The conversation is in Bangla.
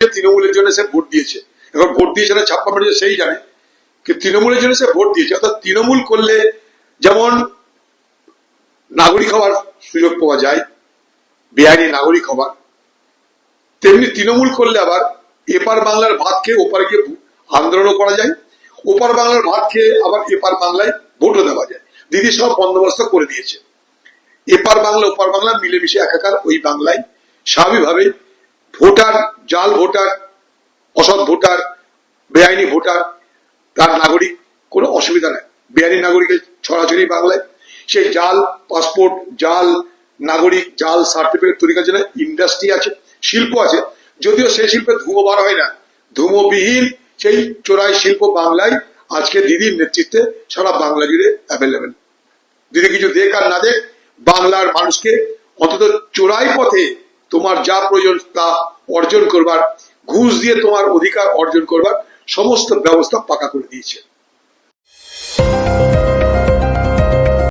তৃণমূলের জন্য সে ভোট দিয়েছে। এখন ভোট দিয়েছে না, ছাপ্পা মেরেছে, সেই জানে। তৃণমূলের জন্য সে ভোট দিয়েছে। অর্থাৎ তৃণমূল করলে যেমন নাগরিক হওয়ার সুযোগ পাওয়া যায়, বেআইনি নাগরিক হওয়ার তেমনি তৃণমূল করলে আবার এপার বাংলার ভাত খেয়ে ওপারে গিয়ে আন্দোলনও করা যায়, ওপার বাংলার ভাত খেয়ে আবার এপার বাংলায় ভোটও দেওয়া যায়। দিদি সব বন্দোবস্ত করে দিয়েছে। এপার বাংলা, ওপার বাংলা মিলেমিশে একাকার ওই বাংলায় স্বাভাবিকভাবে ভোটার জাল ভোটার, অসৎ ভোটার, বেআইনি ভোটার, তার নাগরিক, কোনো অসুবিধা নেই। বেআইনি নাগরিকের ছড়াছড়ি বাংলায়। সেই জাল, পাসপোর্ট, জাল, নাগরিক, জাল, সার্টিফিকেট তৈরি করার জন্য ইন্ডাস্ট্রি আছে, শিল্প আছে। যদিও সেই শিল্পে ধুমো বার হয় না। ধুমোবিহীন সেই চোরাই শিল্প বাংলায় আজকে দিদির নেতৃত্বে সারা বাংলা জুড়ে অ্যাভেলেবেল দিদি কিছু দেখ আর না দেখ, বাংলার মানুষকে অন্তত চোরাই পথে তোমার যা প্রয়োজন তা অর্জন করবার, ঘুষ দিয়ে তোমার অধিকার অর্জন করবার সমস্ত ব্যবস্থা পাকা করে দিয়েছে।